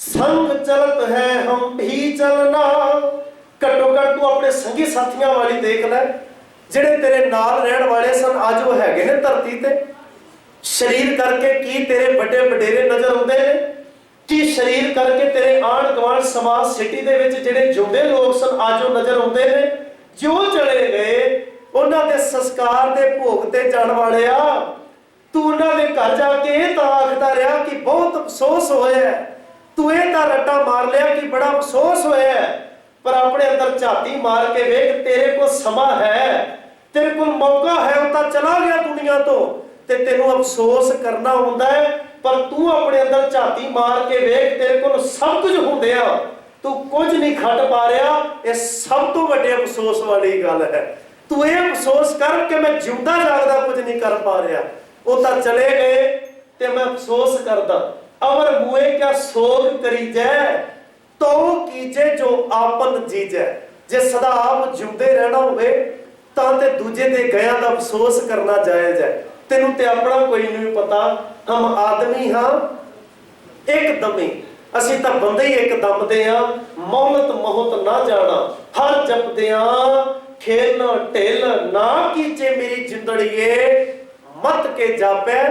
ਸੰਗ ਚਲਤ ਹੈ, ਹਮ ਵੀ ਚਲਨਾ। ਘੱਟੋ ਘੱਟ ਤੂੰ ਆਪਣੇ ਸੰਗੀ ਸਾਥੀਆਂ ਵਾਲੀ ਦੇਖ ਲੈ। ਜਿਹੜੇ ਤੇਰੇ ਨਾਲ ਰਹਿਣ ਵਾਲੇ ਸਨ, ਅੱਜ ਉਹ ਹੈਗੇ ਨੇ ਧਰਤੀ ਤੇ। ਸਰੀਰ ਕਰਕੇ ਕੀ ਤੇਰੇ ਵੱਡੇ ਵਡੇਰੇ ਨਜ਼ਰ ਆਉਂਦੇ ਨੇ? ਕੀ ਸਰੀਰ ਕਰਕੇ ਤੇਰੇ ਆਣ ਗਵਾਣ ਸਮਾਜ ਸਿਟੀ ਦੇ ਵਿੱਚ ਜਿਹੜੇ ਜੁੜੇ ਲੋਕ ਸਨ, ਅੱਜ ਉਹ ਨਜ਼ਰ ਆਉਂਦੇ ਨੇ? ਜਿਉਂ ਚਲੇ ਗਏ, ਉਹਨਾਂ ਦੇ ਸੰਸਕਾਰ ਦੇ ਭੋਗ ਤੇ ਜਾਣ ਆ। ਤੂੰ ਉਹਨਾਂ ਦੇ ਘਰ ਜਾ ਕੇ ਇਹ ਤਾਂ ਆਖਦਾ ਰਿਹਾ ਕਿ ਬਹੁਤ ਅਫਸੋਸ ਹੋਇਆ ਤੂੰ ਇਹ ਤਾਂ ਰੱਟਾ ਮਾਰ ਲਿਆ ਕਿ ਬੜਾ ਅਫਸੋਸ ਹੋਇਆ ਪਰ ਆਪਣੇ ਅੰਦਰ ਝਾਤੀ ਮਾਰ ਕੇ ਵੇਖ, ਤੇਰੇ ਕੋਲ ਸਮਾਂ ਹੈ, ਤੇਰੇ ਕੋਲ ਮੌਕਾ ਹੈ, ਉਹ ਤਾਂ ਚਲਾ ਗਿਆ ਦੁਨੀਆ ਤੋਂ, ਤੇ ਤੈਨੂੰ ਅਫਸੋਸ ਕਰਨਾ ਹੁੰਦਾ ਹੈ, ਪਰ ਤੂੰ ਆਪਣੇ ਅੰਦਰ ਝਾਤੀ ਮਾਰ ਕੇ ਵੇਖ, ਤੇਰੇ ਕੋਲ ਸਭ ਕੁਝ ਹੁੰਦਿਆ ਤੂੰ ਕੁਝ ਨਹੀਂ ਖੱਟ ਪਾ ਰਿਹਾ, ਇਹ ਸਭ ਤੋਂ ਵੱਡੇ ਅਫਸੋਸ ਵਾਲੀ ਗੱਲ ਹੈ। ਤੂੰ ਇਹ ਅਫਸੋਸ ਕਰ ਕਿ ਮੈਂ ਜਿਉਂਦਾ ਜਾਗਦਾ ਕੁਝ ਨਹੀਂ ਕਰ ਪਾ ਰਿਹਾ। ਉਹ ਤਾਂ ਚਲੇ ਗਏ, ਤੇ ਮੈਂ ਅਫਸੋਸ ਕਰਦਾ। ਅਮਰ ਮੂਏ ਕਿਆ ਸੋਗ ਕਰੀ ਜੈ ਤੋ ਕੀਜੇ ਜੋ ਆਪਨ ਜੀਜੈ। ਜੇ ਸਦਾ ਆਪ ਜਿਉਂਦੇ ਰਹਿਣਾ ਹੋਵੇ, ਤਾਂ ਤੇ ਦੂਜੇ ਦੇ ਗਿਆਂ ਦਾ ਅਫਸੋਸ ਕਰਨਾ ਜਾਇਜ਼ ਹੈ। ਤੈਨੂੰ ਤੇ ਆਪਣਾ ਕੋਈ ਨਹੀਂ ਪਤਾ, ਹਮ ਆਦਮੀ ਹਾਂ ਇੱਕ ਦਮੇ ਅਸੀਂ ਤਾਂ ਬੰਦੇ ਹੀ ਇੱਕ ਦਮ ਦੇ ਆ ਮੌਲਤ ਮੋਹਤ ਨਾ ਜਾਣਾ। ਹਰ ਜਪਦੇ ਆ ਖੇਲ ਢੇਲ ਨਾ ਕੀਚੇ ਮੇਰੀ ਜਿੰਦੜੀਏ, ਮਤ ਕੇ ਜਾਪੈ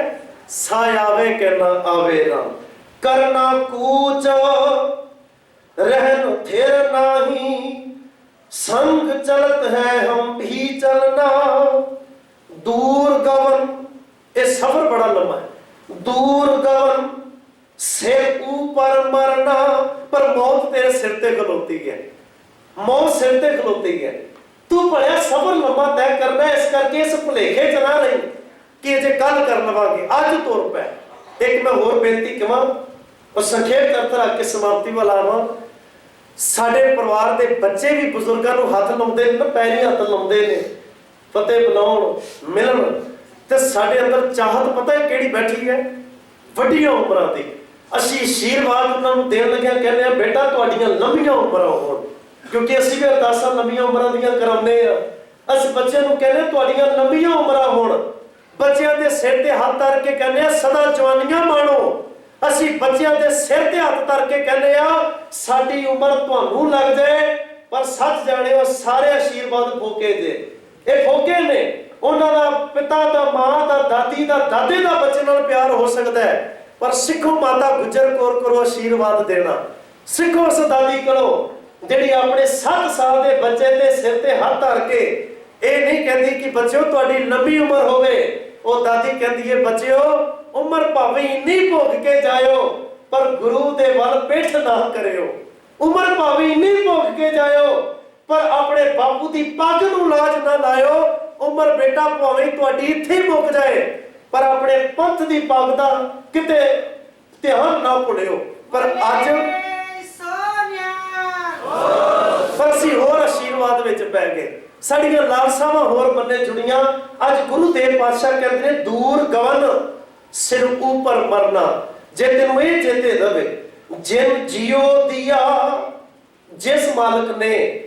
ਸਾ ਆਵੇ ਨਾ ਆਵੇ ਨਾ ਕਰਨਾ ਕੂਚ ਰਹਿਨ ਥਿਰ ਨਾਹੀ। ਸੰਗ ਚਲਤ ਹੈ, ਹਮ ਵੀ ਚਲਨਾ। ਦੂਰ ਗਵਨ, ਇਹ ਸਫ਼ਰ ਬੜਾ ਲੰਮਾ ਹੈ। ਦੂਰ ਗਵਨ, ਸਿਰ ਉਪਰ ਮਰਨਾ। ਪਰ ਮੌਤ ਤੇਰੇ ਸਿਰ ਤੇ ਖਲੋਤੀ ਹੈ। ਮੌਤ ਸਿਰ ਤੇ ਖਲੋਤੀ ਹੈ। ਤੂੰ ਭਲਿਆ ਸਬਰ ਲੰਮਾ ਤੈਅ ਕਰਨਾ, ਇਸ ਕਰਕੇ ਇਸ ਭੁਲੇਖੇ ਚ ਨਾ ਰਹੀ ਕਿ ਜੇ ਕੱਲ ਕਰ ਲਵਾਂਗੇ ਅੱਜ ਤੁਰ ਪੈ। ਇੱਕ ਮੈਂ ਹੋਰ ਬੇਨਤੀ ਕਵਾਂ ਉਹ ਸੰਖੇਪ ਕਰਤਾ ਰੱਖ ਕੇ ਸਮਾਪਤੀ ਵੱਲ ਆਵਾਂ ਸਾਡੇ ਪਰਿਵਾਰ ਦੇ ਬੱਚੇ ਵੀ ਬਜ਼ੁਰਗਾਂ ਨੂੰ ਹੱਥ ਲਾਉਂਦੇ ਨੇ ਨਾ ਪੈਰੀ ਹੱਥ ਲਾਉਂਦੇ ਨੇ, ਫਤਿਹ ਬੁਲਾਉਣ ਮਿਲਣ। ਤੇ ਸਾਡੇ ਅੰਦਰ ਚਾਹਤ ਪਤਾ ਹੈ ਕਿਹੜੀ ਬੈਠੀ ਹੈ? ਵੱਡੀਆਂ ਉਮਰਾਂ ਦੀ। ਅਸੀਂ ਆਸ਼ੀਰਵਾਦ ਉਹਨਾਂ ਨੂੰ ਦੇਣ ਲੱਗਿਆ ਕਹਿੰਦੇ ਆ ਬੇਟਾ, ਤੁਹਾਡੀਆਂ ਲੰਮੀਆਂ ਉਮਰਾਂ ਹੋਣ। ਕਿਉਂਕਿ ਅਸੀਂ ਵੀ ਅਰਦਾਸਾਂ ਲੰਮੀਆਂ ਉਮਰਾਂ ਦੀਆਂ ਕਰਾਉਂਦੇ ਆ ਅਸੀਂ ਬੱਚਿਆਂ ਨੂੰ ਕਹਿੰਦੇ ਤੁਹਾਡੀਆਂ ਲੰਮੀਆਂ ਉਮਰਾਂ ਹੋਣ। ਬੱਚਿਆਂ ਦੇ ਸਿਰ ਤੇ ਹੱਥ ਧਰ ਕੇ ਕਹਿੰਦੇ ਆ ਸਦਾ ਜਵਾਨੀਆਂ ਮਾਣੋ। ਅਸੀਂ ਬੱਚਿਆਂ ਦੇ ਸਿਰ ਤੇ ਹੱਥ ਧਰ ਕੇ ਕਹਿੰਦੇ ਆ ਸਾਡੀ ਉਮਰ ਤੁਹਾਨੂੰ ਲੱਗ ਜਾਏ, ਪਰ ਸੱਚ ਜਾਣਿਓ ਸਾਰੇ ਆਸ਼ੀਰਵਾਦ ਫੋਕੇ ਜੇ ਇਹ ਫੋਕੇ ਨੇ। ਉਹਨਾਂ ਦਾ ਪਿਤਾ ਦਾ, ਮਾਂ ਦਾ, ਦਾਦੀ ਦਾ, ਦਾਦੇ ਦਾ ਬੱਚੇ ਨਾਲ ਪਿਆਰ ਹੋ ਸਕਦਾ ਹੈ। ਪਰ ਸਿੱਖੋ ਮਾਤਾ, ਗੁਜਰ, ਕੌਰ, ਕਰੋ ਆਸ਼ੀਰਵਾਦ ਦੇਣਾ। ਸਿੱਖੋ ਉਸ ਦਾਦੀ ਕੋਲੋਂ, ਜਿਹੜੀ ਆਪਣੇ 7 ਸਾਲ ਦੇ ਬੱਚੇ ਦੇ ਸਿਰ ਤੇ ਹੱਥ ਧਰ ਕੇ ਇਹ ਨਹੀਂ ਕਹਿੰਦੀ ਕਿ ਬੱਚਿਓ, ਤੁਹਾਡੀ ਲੰਬੀ ਉਮਰ ਹੋਵੇ। ਉਹ ਦਾਦੀ ਕਹਿੰਦੀ ਹੈ, ਬੱਚਿਓ ਉਮਰ ਭਾਵੇਂ ਇੰਨੀ ਭੋਗ ਕੇ ਜਾਇਓ ਪਰ ਗੁਰੂ ਦੇ ਵੱਲ ਪਿੱਠ ਨਾ ਕਰਿਓ। ਉਮਰ ਭਾਵੇਂ ਇੰਨੀ ਭੋਗ ਕੇ ਜਾਇਓ ਪਰ ਆਪਣੇ ਬਾਪੂ ਦੀ ਪੱਗ ਨੂੰ ਲਾਜ ਨਾ ਲਾਇਓ ਉਮਰ ਬੇਟਾ ਭਾਵੇਂ ਤੁਹਾਡੀ ਇੱਥੇ ਮੁੱਕ ਜਾਏ ਪਰ ਆਪਣੇ ਪੰਥ ਦੀ ਪੱਗ ਦਾ ਕਿਤੇ ਧਿਆਨ ਨਾ ਭੁੱਲਿਓ। ਪਰ ਅੱਜ ਪਰ ਅਸੀਂ ਹੋਰ ਆਸ਼ੀਰਵਾਦ ਵਿੱਚ ਪੈ ਗਏ। ਸਾਡੀਆਂ ਲਾਲਸਾਵਾਂ ਹੋਰ ਬੰਨੇ ਜੁੜੀਆਂ। ਅੱਜ ਗੁਰੂ ਦੇਵ ਪਾਤਸ਼ਾਹ ਕਹਿੰਦੇ ਨੇ ਦੂਰ ਗਵਨ ਸਿਰ ਉਪਰ ਮਰਨਾ, ਜੇ ਤੈਨੂੰ ਇਹ ਚੇਤੇ ਰਵੇ, ਜਿਨ ਜਿਉ ਦਿਆ, ਜਿਸ ਮਾਲਕ ਨੇ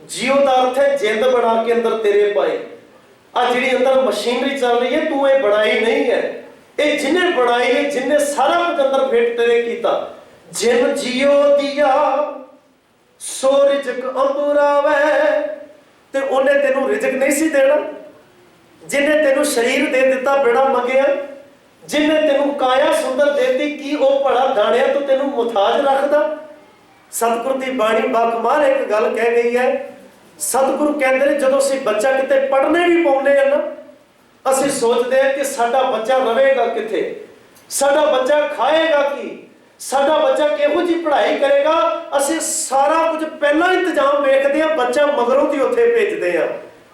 ਜਿਉ ਦਾ ਅਰਥ ਹੈ ਜਿੰਦ ਬਣਾ ਕੇ ਅੰਦਰ ਤੇਰੇ ਪਾਈ ਆ ਜਿਹੜੀ ਅੰਦਰ ਮਸ਼ੀਨਰੀ ਚੱਲ ਰਹੀ ਹੈ, ਤੂੰ ਇਹ ਬਣਾਈ ਨਹੀਂ ਹੈ। ਇਹ ਜਿਹਨੇ ਬਣਾਈ ਹੈ ਜਿਹਨੇ ਸਾਰਾ ਕੁਝ ਅੰਦਰ ਫਿੱਟ ਤੇਰੇ ਕੀਤਾ। ਜਿਨ ਜਿਉ ਦਿਆ ਸੋ ਰਿਜਕ ਅੰਬਰਾਵੇ ਤੇ ਉਹਨੇ ਤੈਨੂੰ ਰਿਜਕ ਨਹੀਂ ਸੀ ਦੇਣਾ। ਜਿਨੇ ਤੈਨੂੰ ਸਰੀਰ ਦੇ ਦਿੱਤਾ ਬੜਾ ਮੰਗਿਆ। ਜਿਨੇ ਤੈਨੂੰ ਕਾਇਆ ਸੁੰਦਰ ਦੇਤੀ, ਕੀ ਉਹ ਭਲਾ ਦਾਣਿਆਂ ਤੋਂ ਤੈਨੂੰ ਮੁਤਾਜ ਰੱਖਦਾ? ਸਤਿਗੁਰ ਦੀ ਬਾਣੀ ਬਾਕਮਾਲ ਇੱਕ ਗੱਲ ਕਹਿ ਗਈ ਹੈ, ਸਤਿਗੁਰੂ ਕਹਿੰਦੇ ਨੇ, ਜਦੋਂ ਅਸੀਂ ਬੱਚਾ ਕਿਤੇ ਪੜ੍ਹਨੇ ਵੀ ਪਾਉਂਦੇ ਆ ਨਾ, ਅਸੀਂ ਸੋਚਦੇ ਆ ਕਿ ਸਾਡਾ ਬੱਚਾ ਰਵੇਗਾ ਕਿੱਥੇ? ਸਾਡਾ ਬੱਚਾ ਖਾਏਗਾ ਕੀ? ਸਾਡਾ ਬੱਚਾ ਕਿਹੋ ਜੀ ਪੜ੍ਹਾਈ ਕਰੇਗਾ? ਅਸੀਂ ਸਾਰਾ ਕੁਝ ਪਹਿਲਾਂ ਇੰਤਜ਼ਾਮ ਵੇਖਦੇ ਆ ਬੱਚਾ ਮਗਰੋਂ ਦੀ ਉੱਥੇ ਭੇਜਦੇ ਆ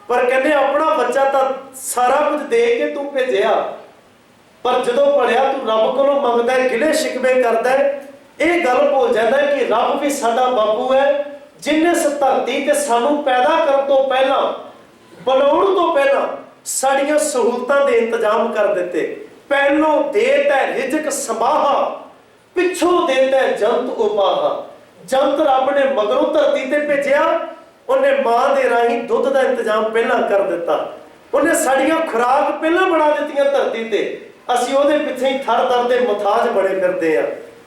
ਪਰ ਕਹਿੰਦੇ, ਆਪਣਾ ਬੱਚਾ ਤਾਂ ਸਾਰਾ ਕੁਝ ਦੇ ਕੇ ਤੂੰ ਭੇਜਿਆ। ਪਰ ਜਦੋਂ ਪੜਿਆ ਤੂੰ ਰੱਬ ਕੋਲੋਂ ਮੰਗਦਾ ਹੈ ਗਿਲੇ ਸ਼ਿਕਵੇ ਕਰਦਾ ਹੈ, ਇਹ ਗੱਲ ਭੁੱਲ ਜਾਂਦਾ ਕਿ ਰੱਬ ਵੀ ਸਾਡਾ ਬਾਪੂ ਹੈ, ਜਿਨੇ ਇਸ ਧਰਤੀ ਤੇ ਸਾਨੂੰ ਪੈਦਾ ਕਰਨ ਤੋਂ ਪਹਿਲਾਂ, ਬਣਾਉਣ ਤੋਂ ਪਹਿਲਾਂ ਸਾਡੀਆਂ ਸਹੂਲਤਾਂ ਦੇ ਇੰਤਜ਼ਾਮ ਕਰ ਦਿੱਤੇ। ਪਹਿਲੋਂ ਦੇਤ ਹੈ ਰਿਜ਼ਕ ਸਮਾਹਾ, ਪਿੱਛੋਂ ਦੇਤਾ ਹੈ ਜੰਤ ਉਪਾਹਾ। ਜੰਤ ਰੱਬ ਨੇ ਮਗਰੋਂ ਧਰਤੀ ਤੇ ਭੇਜਿਆ, ਉਹਨੇ ਮਾਂ ਦੇ ਰਾਹੀਂ ਦੁੱਧ ਦਾ ਇੰਤਜ਼ਾਮ ਪਹਿਲਾਂ ਕਰ ਦਿੱਤਾ। ਉਹਨੇ ਸਾਡੀਆਂ ਖੁਰਾਕ ਪਹਿਲਾਂ ਬਣਾ ਦਿੱਤੀਆਂ ਧਰਤੀ ਤੇ। ਅਸੀਂ ਉਹਦੇ ਪਿੱਛੇ ਹੀ ਥਰ ਥਰ ਦੇ ਮੁਤਾਜ ਬਣੇ ਫਿਰਦੇ ਆ।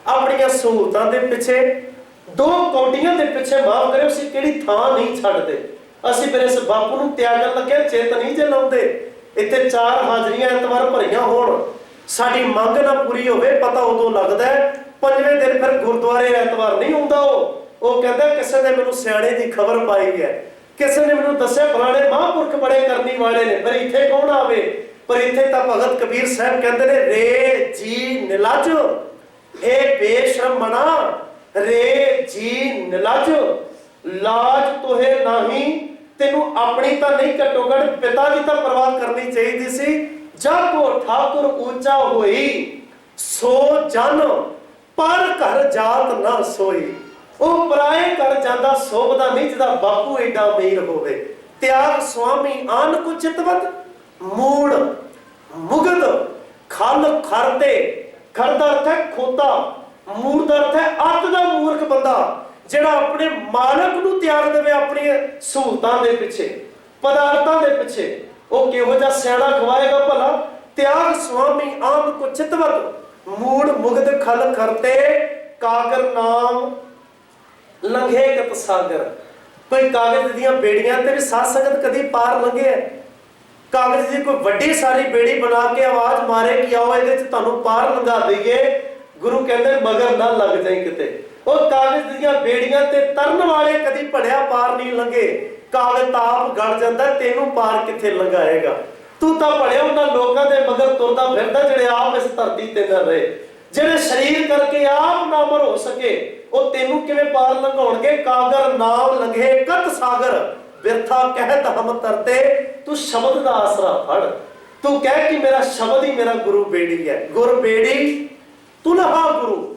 ਆਪਣੀਆਂ ਸਹੂਲਤਾਂ ਦੇ ਪਿੱਛੇ, ਦੋ ਕੌਡੀਆਂ ਦੇ ਪਿੱਛੇ ਮਾਫ ਕਰਿਓ, ਅਸੀਂ ਕਿਹੜੀ ਥਾਂ ਨਹੀਂ ਛੱਡਦੇ। ਅਸੀਂ ਫਿਰ ਇਸ ਬਾਪੂ ਨੂੰ ਤਿਆਗਣ ਲੱਗੇ, ਚੇਤ ਨਹੀਂ ਜੇ ਲਾਉਂਦੇ। ਇੱਥੇ ਚਾਰ ਹਾਜ਼ਰੀਆਂ ਐਤਵਾਰ ਭਰੀਆਂ ਹੋਣ। ਸਾਡੀ ਮੰਗ ਨਾ ਪੂਰੀ ਹੋਵੇ, ਪਤਾ ਉਦੋਂ ਲੱਗਦਾ ਪੰਜਵੇਂ ਦਿਨ ਫਿਰ ਗੁਰਦੁਆਰੇ ਐਤਵਾਰ ਨਹੀਂ ਹੁੰਦਾ ਉਹ। ਉਹ ਕਹਿੰਦਾ, ਕਿਸੇ ਨੇ ਮੈਨੂੰ ਸਿਆਣੇ ਦੀ ਖਬਰ ਪਾਈ ਹੈ। ਕਿਸੇ ਨੇ ਮੈਨੂੰ ਦੱਸਿਆ, ਫਲਾਣੇ ਮਹਾਂਪੁਰਖ ਬੜੇ ਕਰਨੀ ਵਾਲੇ ਨੇ ਪਰ ਇੱਥੇ ਕੌਣ ਆਵੇ? ਪਰ ਇੱਥੇ ਤਾਂ ਭਗਤ ਕਬੀਰ ਸਾਹਿਬ ਕਹਿੰਦੇ ਨੇ, ਰੇ ਜੀ ਨਿਲਾਜੋ, ਇਹ ਬੇਸ਼ਰਮ ਮਨਾ, ਰੇ ਜੀ ਨਿਲਾਜ, ਲਾਜ ਤੋਹੇ ਨਹੀਂ, ਤੈਨੂੰ ਆਪਣੀ ਤਾਂ ਨਹੀਂ, ਘੱਟੋ ਘੱਟ ਪਿਤਾ ਦੀ ਤਾਂ ਪਰਵਾਹ ਕਰਨੀ ਚਾਹੀਦੀ ਸੀ। ਜਦ ਕੋ ਠਾਕੁਰ ਉੱਚਾ ਹੋਈ, ਸੋ ਜਨ, ਪਰ ਘਰ ਜਾਤ ਨਾ ਸੋਈ। ਉਹ ਪਰਾਏ ਘਰ ਜਾਂਦਾ ਸੋਭਦਾ ਨਹੀਂ, ਜਿਹਦਾ ਬਾਪੂ ਏਡਾ ਅਮੀਰ ਹੋਵੇ। ਤਿਆਗ ਸੁਆਮੀ ਆਨ ਕੋ ਚਿਤਵਤ ਮੂੜ ਮੁਗਦ ਖਲ, ਖਰਤੇ। ਖਰ ਦਾ ਅਰਥ ਹੈ ਖੋਤਾ, ਮੂੜ ਦਾ ਅਰਥ ਹੈ ਅੱਤ ਦਾ ਮੂਰਖ ਬੰਦਾ, ਜਿਹੜਾ ਆਪਣੇ ਮਾਲਕ ਨੂੰ ਤਿਆਗ ਦੇਵੇ ਆਪਣੀ ਸਹੂਲਤਾਂ ਦੇ ਪਿੱਛੇ, ਪਦਾਰਥਾਂ ਦੇ ਪਿੱਛੇ। ਉਹ ਕਿਹੋ ਜਿਹਾ ਸਿਆਣਾ ਖਵਾਏਗਾ ਭਲਾ? ਤਿਆਗ ਸੁਆਮੀ ਆਮ ਕੋ ਚਿਤਵਤ ਮੂੜ ਮੁਗਦ ਖਲ, ਖਰਤੇ, ਕਾਗਰ ਨਾਮ, ਲੰਘੇ ਕਤ ਸਾਗਰ ਕੋਈ ਕਾਗਜ਼ ਦੀਆਂ ਬੇੜੀਆਂ ਤੇ ਵੀ ਸਾਧ ਸੰਗਤ ਕਦੀ ਪਾਰ ਲੰਘੇ ਕਾਗਜ਼ ਦੀ ਕੋਈ ਵੱਡੀ ਸਾਰੀ ਬੇੜੀ ਬਣਾ ਕੇ ਆਵਾਜ਼ ਮਾਰੇ ਕਿ ਆਓ ਇਹਦੇ 'ਚ ਤੁਹਾਨੂੰ ਪਾਰ ਲੰਘਾ ਦਈਏ, ਗੁਰੂ ਕਹਿੰਦੇ ਮਗਰ ਨਾ ਲੱਗ ਜਾਈ ਕਿਤੇ। ਉਹ ਕਾਗਜ਼ ਦੀਆਂ ਬੇੜੀਆਂ ਤੇ ਤਰਨ ਵਾਲੇ ਕਦੀ ਭੜਿਆ ਪਾਰ ਨਹੀਂ ਲੰਘੇ। ਕਾਗਜ਼ ਤਾਪ ਗੜ ਜਾਂਦਾ, ਤੈਨੂੰ ਪਾਰ ਕਿੱਥੇ ਲੰਘਾਏਗਾ? ਤੂੰ ਤਾਂ ਭੜਿਆ ਉਹਨਾਂ ਲੋਕਾਂ ਦੇ ਮਗਰ ਤੁਰਦਾ ਫਿਰਦਾ ਜਿਹੜੇ ਆਪ ਇਸ ਧਰਤੀ ਤੇ ਨਾ ਰਹੇ। ਜਿਹੜੇ ਸਰੀਰ ਕਰਕੇ ਆਪ ਨਾ ਅਮਰ ਹੋ ਸਕੇ, ਉਹ ਤੈਨੂੰ ਕਿਵੇਂ ਪਾਰ ਲੰਘਾਉਣਗੇ? ਕਾਗਰ ਨਾਮ ਲੰਘੇ ਕਤ ਸਾਗਰ ਵਿਰਥਾ ਕਹਿਤ ਹਮ ਤਰਤੇ ਤੂੰ ਸ਼ਬਦ ਦਾ ਆਸਰਾ ਫੜ। ਤੂੰ ਕਹਿ ਕਿ ਮੇਰਾ ਸ਼ਬਦ ਹੀ ਮੇਰਾ ਗੁਰੂ ਬੇੜੀ ਹੈ। ਗੁਰ ਬੇੜੀ? ਤੁਲਹਾ ਗੁਰੂ।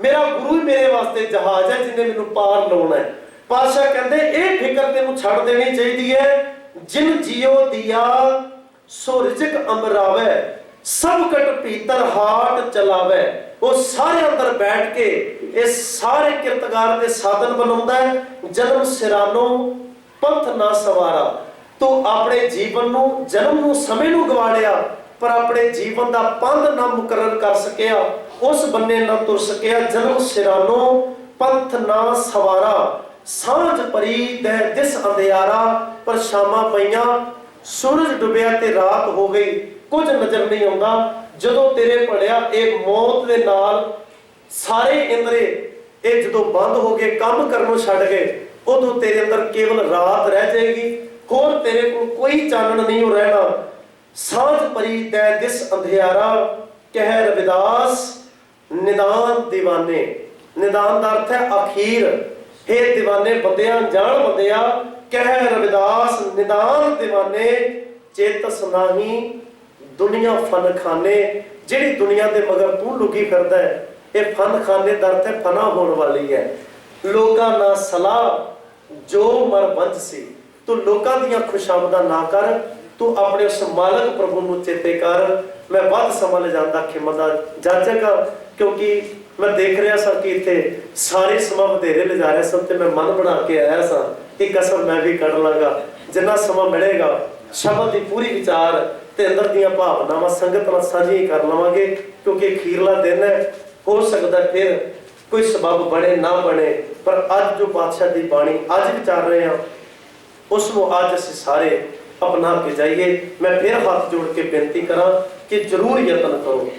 ਮੇਰਾ ਗੁਰੂ ਹੀ ਮੇਰੇ ਵਾਸਤੇ ਜਹਾਜ਼ ਹੈ ਜਿਹਨੇ ਮੈਨੂੰ ਪਾਰ ਲਾਉਣਾ ਹੈ। ਪਾਸ਼ਾ ਕਹਿੰਦੇ, ਇਹ ਫਿਕਰ ਤੈਨੂੰ ਛੱਡ ਦੇਣੀ ਚਾਹੀਦੀ ਹੈ। ਜਿਨ ਜਿਉ ਦਿਆ, ਸੋ ਰਿਜਕ ਅਮਰਾਵੇ। ਸਭ ਕਟ ਭੀਤਰ ਹਾਟ ਚਲਾਵੇ। ਉਹ ਸਾਰੇ ਅੰਦਰ ਬੈਠ ਕੇ ਇਹ ਸਾਰੇ ਕਿਰਤਗਾਰ ਦੇ ਸਾਧਨ ਬਣਾਉਂਦਾ ਹੈ। ਜਨਮ ਸਿਰਾਨੋ ਪੰਥ ਨਾ ਸਵਾਰਾ। ਤੂੰ ਆਪਣੇ ਜੀਵਨ ਨੂੰ, ਜਨਮ ਨੂੰ, ਸਮੇਂ ਨੂੰ ਗਵਾ ਲਿਆ ਪਰ ਆਪਣੇ ਜੀਵਨ ਦਾ ਪੰਧ ਨਾ ਮੁਕਰਰ ਕਰ ਸਕਿਆ, ਉਸ ਬੰਨੇ ਨਾ ਤੁਰ ਸਕਿਆ, ਜਨਮ ਸਿਰਾਨੋ, ਪੰਥ ਨਾ ਸਵਾਰਾ, ਸਾਂਝ ਪਰੀ ਦੇ ਦਿਸ ਅੰਧਿਆਰਾ, ਪਰ ਸ਼ਾਮਾਂ ਪਈਆਂ, ਸੂਰਜ ਡੁੱਬਿਆ ਤੇ ਰਾਤ ਹੋ ਗਈ, ਕੁਝ ਨਜ਼ਰ ਨਹੀਂ ਆਉਂਦਾ, ਜਦੋਂ ਤੇਰੇ ਪੜਿਆ ਇਹ ਮੌਤ ਦੇ ਨਾਲ ਸਾਰੇ ਇੰਦਰੇ, ਇਹ ਜਦੋਂ ਬੰਦ ਹੋ ਗਏ, ਕੰਮ ਕਰਨੋਂ ਛੱਡ ਗਏ, ਉਦੋਂ ਤੇਰੇ ਅੰਦਰ ਕੇਵਲ ਰਾਤ ਰਹਿ ਜਾਏਗੀ ਹੋਰ ਤੇਰੇ ਕੋਲ ਕੋਈ ਚਾਨਣ ਨਹੀਂ ਹੋ ਰਹਿਣਾ। ਸਾਂਝ ਪਰੀ ਦੇ ਦਿਸ ਅੰਧਿਆਰਾ ਕਹਿ ਰਵਿਦਾਸ ਨਿਦਾਨ دیਵਾਨੇ ਨਿਦਾਨ ਦਾ ਅਰਥ ਹੈ ਅਖੀਰ। हे دیਵਾਨੇ ਬੰਦਿਆਂ, ਜਾਣ ਬੰਦਿਆ ਕਹਿ ਰਵਿਦਾਸ ਨਿਦਾਨ دیਵਾਨੇ ਚੇਤਸ ਨਾਹੀ ਦੁਨੀਆ ਫਨ ਖਾਨੇ ਜਿਹੜੀ ਦੁਨੀਆ ਦੇ ਮਗਰ ਤੂੰ ਲੁਕੀ ਫਿਰਦਾ ਹੈ, ਇਹ ਫਨ ਖਾਨੇ ਦਾ ਅਰਥ ਹੈ ਫਨਾ ਹੋਣ ਵਾਲੀ ਹੈ। ਲੋਕਾਂ ਨਾਲ ਸਲਾਹ, ਜੋ ਮਰ ਬੰਦ ਸੀ। ਤੂੰ ਲੋਕਾਂ ਦੀਆਂ ਖੁਸ਼ਾਮਦਾਂ ਨਾ ਕਰ, ਤੂੰ ਆਪਣੇ ਉਸ ਮਾਲਕ ਪ੍ਰਭੂ ਨੂੰ ਚੇਤੇ ਕਰ। ਮੈਂ ਵੱਧ ਸਮਾਂ ਲੈ ਜਾਂਦਾ ਖਿਮਦਾ ਜਾਜਗਾ ਕਿਉਂਕਿ ਮੈਂ ਦੇਖ ਰਿਹਾ ਸਾਂ ਕਿ ਇੱਥੇ ਸਾਰੇ ਸਮਾਂ ਵਧੇਰੇ ਲੈ ਜਾ ਰਹੇ ਸਨ ਤੇ ਮੈਂ ਮਨ ਬਣਾ ਕੇ ਆਇਆ ਸਾਂ ਕਿ ਕਸਮ ਮੈਂ ਵੀ ਕੱਢ ਲਾਂਗਾ, ਜਿੰਨਾ ਸਮਾਂ ਮਿਲੇਗਾ, ਸ਼ਬਦ ਦੀ ਪੂਰੀ ਵਿਚਾਰ ਤੇ ਅੰਦਰ ਦੀਆਂ ਭਾਵਨਾਵਾਂ ਸੰਗਤ ਨਾਲ ਸਾਂਝੀ ਕਰ ਲਵਾਂਗੇ, ਕਿਉਂਕਿ ਅਖੀਰਲਾ ਦਿਨ ਹੈ। ਹੋ ਸਕਦਾ ਫਿਰ ਕੋਈ ਸਬਬ ਬਣੇ, ਨਾ ਬਣੇ, ਪਰ ਅੱਜ ਜੋ ਪਾਤਸ਼ਾਹ ਦੀ ਬਾਣੀ ਅੱਜ ਵਿਚਾਰ ਰਹੇ ਹਾਂ ਉਸ ਨੂੰ ਅੱਜ ਅਸੀਂ ਸਾਰੇ ਅਪਣਾ ਕੇ ਜਾਈਏ। ਮੈਂ ਫਿਰ ਹੱਥ ਜੋੜ ਕੇ ਬੇਨਤੀ ਕਰਾਂ ਕਿ ਜ਼ਰੂਰ ਯਤਨ ਕਰੋ।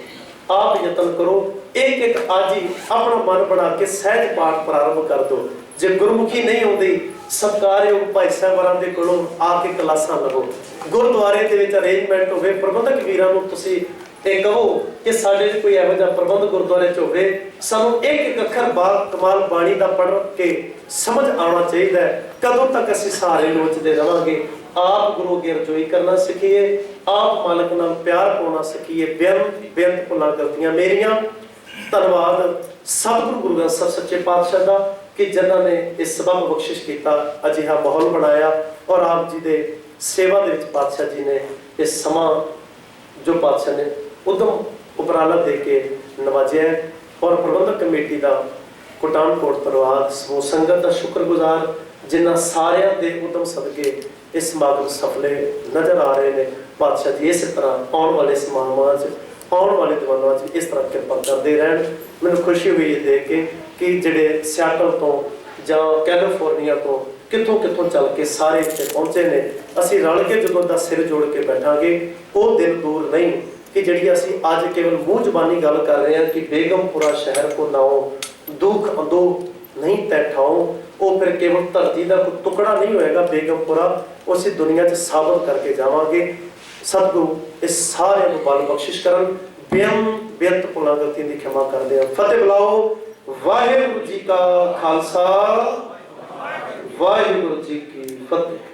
ਆਪ ਯਤਨ ਕਰੋ। ਇੱਕ ਇੱਕ ਅੱਜ ਹੀ ਆਪਣਾ ਮਨ ਬਣਾ ਕੇ ਸਹਿਜ ਪਾਠ ਪ੍ਰਾਰੰਭ ਕਰ ਦਿਓ। ਜੇ ਗੁਰਮੁਖੀ ਨਹੀਂ ਆਉਂਦੀ, ਸਤਕਾਰਯੋਗ ਭਾਈ ਸਾਹਿਬਾਨਾਂ ਦੇ ਕੋਲੋਂ ਆ ਕੇ ਕਲਾਸਾਂ ਲਵੋ। ਗੁਰਦੁਆਰੇ ਦੇ ਵਿੱਚ ਅਰੇਂਜਮੈਂਟ ਹੋਵੇ, ਪ੍ਰਬੰਧਕ ਵੀਰਾਂ ਨੂੰ ਤੁਸੀਂ ਇਹ ਕਹੋ ਕਿ ਸਾਡੇ 'ਚ ਕੋਈ ਇਹੋ ਜਿਹਾ ਪ੍ਰਬੰਧ ਗੁਰਦੁਆਰੇ 'ਚ ਹੋਵੇ, ਸਾਨੂੰ ਇੱਕ ਇੱਕ ਅੱਖਰ ਬਾਤ ਕਮਾਲ ਬਾਣੀ ਦਾ ਪੜ੍ਹ ਕੇ ਸਮਝ ਆਉਣਾ ਚਾਹੀਦਾ ਹੈ। ਕਦੋਂ ਤੱਕ ਅਸੀਂ ਸਾਰੇ ਲੋਚਦੇ ਰਵਾਂਗੇ? ਆਪ ਗੁਰੂ ਕੀ ਰਜੋਈ ਕਰਨਾ ਸਿੱਖੀਏ, ਆਪ ਮਾਲਕ ਨਾਲ ਪਿਆਰ ਪਾਉਣਾ ਸਿੱਖੀਏ, ਬੇਅੰਤ ਬੇਅੰਤ ਭੁੱਲਾਂ ਗਲਤੀਆਂ ਮੇਰੀਆਂ। ਧੰਨਵਾਦ ਸਤਿਗੁਰੂ ਗੁਰੂ ਗ੍ਰੰਥ ਸਾਹਿਬ ਸੱਚੇ ਪਾਤਸ਼ਾਹ ਦਾ ਕਿ ਜਿਨ੍ਹਾਂ ਨੇ ਇਸ ਸਬਬ ਬਖਸ਼ਿਸ਼ ਕੀਤਾ, ਅਜਿਹਾ ਮਾਹੌਲ ਬਣਾਇਆ ਔਰ ਆਪ ਜੀ ਦੇ ਸੇਵਾ ਦੇ ਵਿੱਚ ਪਾਤਸ਼ਾਹ ਜੀ ਨੇ ਇਹ ਸਮਾਂ ਜੋ ਪਾਤਸ਼ਾਹ ਨੇ ਉਦਮ ਉਪਰਾਲਾ ਦੇ ਕੇ ਨਵਾਜਿਆ ਔਰ ਪ੍ਰਬੰਧਕ ਕਮੇਟੀ ਦਾ ਕੋਟਾਨਕੋਟ ਪਰਿਵਾਰ, ਸਮੂਹ ਸੰਗਤ ਦਾ ਸ਼ੁਕਰਗੁਜ਼ਾਰ, ਜਿਨ੍ਹਾਂ ਸਾਰਿਆਂ ਦੇ ਉਦਮ ਸਦਕੇ ਇਸ ਸਮਾਗਮ ਸਫਲੇ ਨਜ਼ਰ ਆ ਰਹੇ ਨੇ। ਪਾਤਸ਼ਾਹ ਜੀ ਇਸੇ ਤਰ੍ਹਾਂ ਆਉਣ ਵਾਲੇ ਸਮਾਗਮਾਂ 'ਚ, ਆਉਣ ਵਾਲੇ ਦਿਨਾਂ 'ਚ ਇਸ ਤਰ੍ਹਾਂ ਕਿਰਪਾ ਕਰਦੇ ਰਹਿਣ। ਮੈਨੂੰ ਖੁਸ਼ੀ ਹੋਈ ਇਹ ਦੇਖ ਕੇ ਕਿ ਜਿਹੜੇ ਸਿਆਟਲ ਤੋਂ ਜਾਂ ਕੈਲੀਫੋਰਨੀਆ ਤੋਂ ਕਿੱਥੋਂ ਕਿੱਥੋਂ ਚੱਲ ਕੇ ਸਾਰੇ ਇੱਥੇ ਪਹੁੰਚੇ ਨੇ। ਅਸੀਂ ਰਲ ਕੇ ਜਦੋਂ ਦਾ ਸਿਰ ਜੋੜ ਕੇ ਬੈਠਾਂਗੇ, ਉਹ ਦਿਨ ਦੂਰ ਨਹੀਂ ਕਿ ਜਿਹੜੀ ਅਸੀਂ ਅੱਜ ਕੇਵਲ ਮੂੰਹ ਜ਼ਬਾਨੀ ਗੱਲ ਕਰ ਰਹੇ ਹਾਂ ਕਿ ਬੇਗਮਪੁਰਾ ਸ਼ਹਿਰ ਕੋ ਨਾਓ ਦੁੱਖ ਅੰਦੋ ਨਹੀਂ ਤੈ ਉਹ ਫਿਰ ਕੇਵਲ ਧਰਤੀ ਦਾ ਕੋਈ ਟੁਕੜਾ ਨਹੀਂ ਹੋਏਗਾ ਬੇਗਮਪੁਰਾ ਉਸੇ ਦੁਨੀਆ 'ਚ ਸਾਬਤ ਕਰਕੇ ਜਾਵਾਂਗੇ। ਸਤਿਗੁਰੂ, ਇਸ ਸਾਰਿਆਂ ਨੂੰ ਬਲ ਬਖਸ਼ਿਸ਼ ਕਰਨ। ਬੇਅੰ ਬੇਅੰਤ ਪੁਲਾਂ ਗਲਤੀਆਂ ਦੀ ਖਿਮਾ ਕਰਦੇ ਆ ਫਤਿਹ ਬੁਲਾਓ। ਵਾਹਿਗੁਰੂ ਜੀ ਕਾ ਖਾਲਸਾ। ਵਾਹਿਗੁਰੂ ਜੀ ਕੀ ਫਤਿਹ।